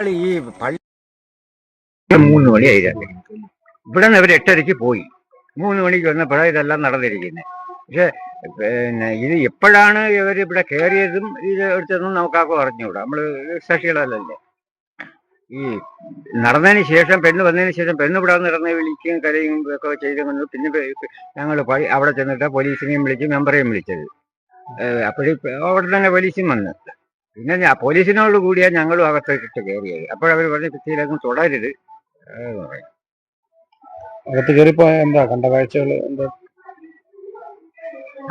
ഈ പള്ളി മൂന്ന് മണിയായി രാത്രി ഇവിടെ നിന്ന് അവർ എട്ടരയ്ക്ക് പോയി. മൂന്ന് മണിക്ക് വന്നപ്പോഴാണ് ഇതെല്ലാം നടന്നിരിക്കുന്നത് പക്ഷെ പിന്നെ ഇത് എപ്പോഴാണ് ഇവർ ഇവിടെ കയറിയതും ഇത് എടുത്തതും നമുക്കാർക്കും അറിഞ്ഞുകൂടാ. നമ്മൾ സാക്ഷികളല്ലല്ലേ. ഈ നടന്നതിന് ശേഷം പെണ്ണ് വന്നതിന് ശേഷം പെണ്ണ് ഇവിടെ നടന്ന് വിളിക്കുകയും കരയും ഒക്കെ ചെയ്ത് വന്നു പിന്നെ ഞങ്ങൾ അവിടെ ചെന്നിട്ട് പോലീസിനെയും വിളിച്ച് മെമ്പറേയും വിളിച്ചത്. അപ്പോഴും അവിടെ തന്നെ പോലീസും വന്നു. പിന്നെ ഞാൻ പോലീസിനോട് കൂടിയാ ഞങ്ങളും അകത്തേക്കിട്ട് കയറിയത് അപ്പോഴവർ പറഞ്ഞ ഭിത്തിയിലൊന്നും തുടരരുത് എന്ന്. അകത്ത് കയറിപ്പോ എന്താ കണ്ട കാഴ്ചകൾ എന്താ?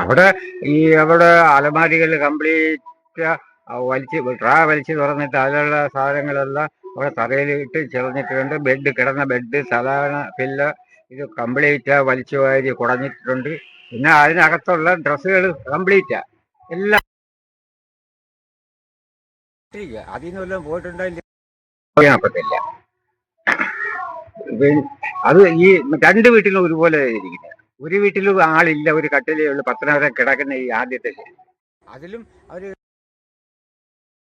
അവിടെ ഈ അവിടെ അലമാരികൾ കംപ്ലീറ്റ് വലിച്ച് ട്രാ വലിച്ച് തുറന്നിട്ട് അതിലുള്ള സാധനങ്ങളെല്ലാം അവിടെ തറയിൽ ഇട്ട് ചെറിഞ്ഞിട്ടുണ്ട്. ബെഡ് കിടന്ന ബെഡ് സാധാരണ പില്ല ഇത് കംപ്ലീറ്റ് വലിച്ചു വാരി കുടഞ്ഞിട്ടുണ്ട്. പിന്നെ അതിനകത്തുള്ള ഡ്രസ്സുകൾ കംപ്ലീറ്റാ. എല്ലാം അതിൽ നിന്ന് വല്ലതും പോയിട്ടുണ്ടോ പറയാൻ പറ്റില്ല പിന്നെ അത് ഈ രണ്ട് വീട്ടിലും ഒരുപോലെ ഇരിക്കുന്നത് ഒരു വീട്ടിലും ആളില്ല ഒരു കട്ടിലേ ഉള്ളൂ പത്തനംതിട്ട കിടക്കുന്ന ഈ ആദ്യത്തെ അതിലും അവർ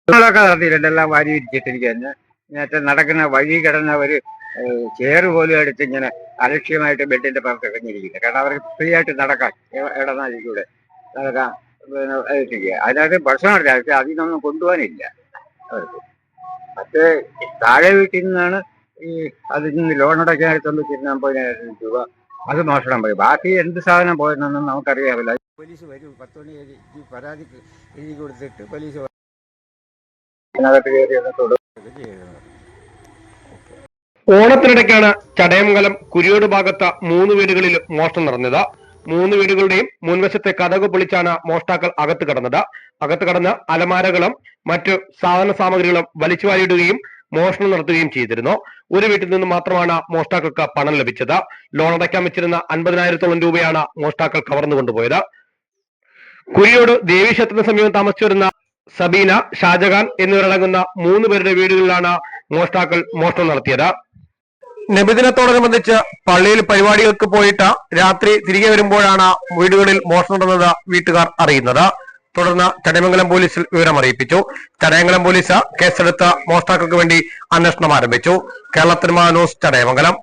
നടത്തിയിട്ടുണ്ടെല്ലാം നടത്തിയിട്ടുണ്ട് എല്ലാം വാരി വിരിച്ചിട്ടിരിക്കുന്നു നേരത്തെ നടക്കുന്ന വഴി കിടന്ന ഒരു ചേറ് പോലും എടുത്ത് ഇങ്ങനെ അലക്ഷ്യമായിട്ട് ബെഡിന്റെ പുറത്ത് ഇറങ്ങിയിരിക്കുന്നത് കാരണം അവർക്ക് ഫ്രീ ആയിട്ട് നടക്കാം ഇടനാഴിക്കൂടെ നടക്കാം അതിനകത്ത് ഭക്ഷണം പക്ഷെ അതിനൊന്നും കൊണ്ടുപോകാനില്ല. മറ്റേ താഴെ വീട്ടിൽ നിന്നാണ് ഈ അതിൽ നിന്ന് ലോൺ അടയ്ക്കാൻ എടുത്തുകൊണ്ട് തിരുനാമ്പതിനായിരം രൂപ. അത് മോഷണം പോയി. ബാക്കി എന്ത് സാധനം പോയെന്നൊന്നും നമുക്കറിയാവില്ല. പോലീസ് വരും. പത്ത് മണി എഴുതി ഈ പരാതി എഴുതി കൊടുത്തിട്ട് പോലീസ്. അതിനകത്ത് കയറി ഓണത്തിനിടയ്ക്കാണ് ചടയമംഗലം കുരിയോട് ഭാഗത്ത് മൂന്ന് വീടുകളിൽ മോഷണം നടന്നത്. മൂന്ന് വീടുകളുടെയും മുൻവശത്തെ കഥക് പൊളിച്ചാണ് മോഷ്ടാക്കൾ അകത്ത് കടന്നത്. അകത്ത് കടന്ന് അലമാരകളും മറ്റ് സാധന സാമഗ്രികളും വലിച്ചുവാരിയിടുകയും മോഷണം നടത്തുകയും ചെയ്തിരുന്നു. ഒരു വീട്ടിൽ നിന്ന് മാത്രമാണ് മോഷ്ടാക്കൾക്ക് പണം ലഭിച്ചത്. ലോൺ അടയ്ക്കാൻ വെച്ചിരുന്ന അൻപതിനായിരത്തോളം രൂപയാണ് മോഷ്ടാക്കൾ കവർന്നു കൊണ്ടുപോയത്. കുരിയോട് ദേവീക്ഷേത്രത്തിന് സമീപം താമസിച്ചിരുന്ന സബീന ഷാജഹാൻ എന്നിവരടങ്ങുന്ന മൂന്ന് പേരുടെ വീടുകളിലാണ് മോഷ്ടാക്കൾ മോഷണം നടത്തിയത്. നബിദിനത്തോടനുബന്ധിച്ച് പള്ളിയിൽ പരിപാടികൾക്ക് പോയിട്ട് രാത്രി തിരികെ വരുമ്പോഴാണ് വീടുകളിൽ മോഷണം നടന്നത് വീട്ടുകാർ അറിയുന്നത്. തുടർന്ന് ചടയമംഗലം പോലീസിൽ വിവരം അറിയിപ്പിച്ചു. ചടയമംഗലം പോലീസ് കേസെടുത്ത് മോഷ്ടാക്കൾക്ക് വേണ്ടി അന്വേഷണം ആരംഭിച്ചു. കേരളത്തിന് ന്യൂസ് ചടയമംഗലം.